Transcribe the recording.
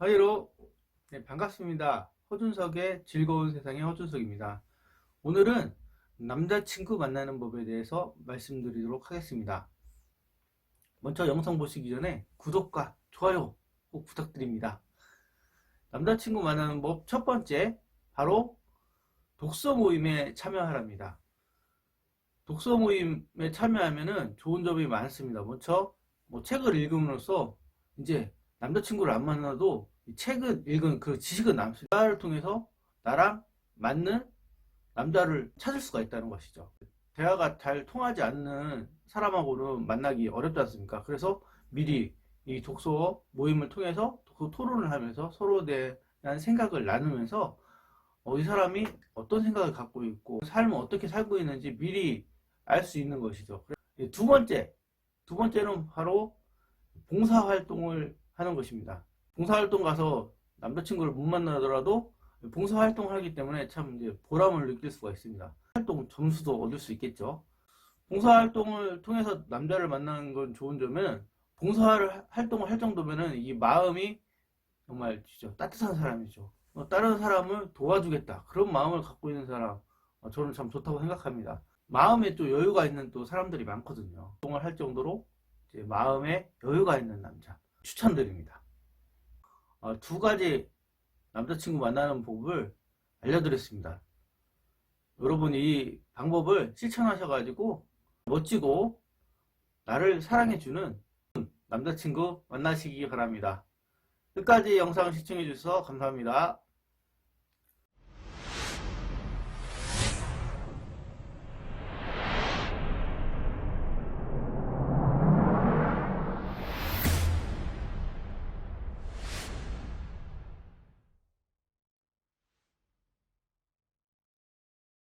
하이로 네, 반갑습니다. 허준석의 즐거운 세상의 허준석입니다. 오늘은 남자친구 만나는 법에 대해서 말씀드리도록 하겠습니다. 먼저 영상 보시기 전에 구독과 좋아요 꼭 부탁드립니다. 남자친구 만나는 법 첫 번째 바로 독서 모임에 참여하랍니다. 독서 모임에 참여하면은 좋은 점이 많습니다. 먼저 뭐 책을 읽음으로써 이제 남자친구를 안 만나도 이 책을 읽은 그 지식은. 대화를 통해서 나랑 맞는 남자를 찾을 수가 있다는 것이죠. 대화가 잘 통하지 않는 사람하고는 만나기 어렵지 않습니까? 그래서 미리 이 독서 모임을 통해서 독서 토론을 하면서 서로에 대한 생각을 나누면서 어, 이 사람이 어떤 생각을 갖고 있고 삶을 어떻게 살고 있는지 미리 알 수 있는 것이죠. 두 번째, 두 번째는 바로 봉사활동을 하는 것입니다. 봉사활동 가서 남자친구를 못 만나더라도 봉사활동을 하기 때문에 참 이제 보람을 느낄 수가 있습니다. 활동 점수도 얻을 수 있겠죠. 봉사활동을 통해서 남자를 만나는 건 좋은 점은 봉사를 활동을 할 정도면은 이 마음이 정말 진짜 따뜻한 사람이죠. 어, 다른 사람을 도와주겠다 그런 마음을 갖고 있는 사람 어, 저는 참 좋다고 생각합니다. 마음에 또 여유가 있는 또 사람들이 많거든요. 활동을 할 정도로 이제 마음에 여유가 있는 남자 추천드립니다. 어, 두 가지 남자친구 만나는 법을 알려드렸습니다. 여러분 이 방법을 실천하셔가지고 멋지고 나를 사랑해주는 남자친구 만나시기 바랍니다. 끝까지 영상 시청해주셔서 감사합니다.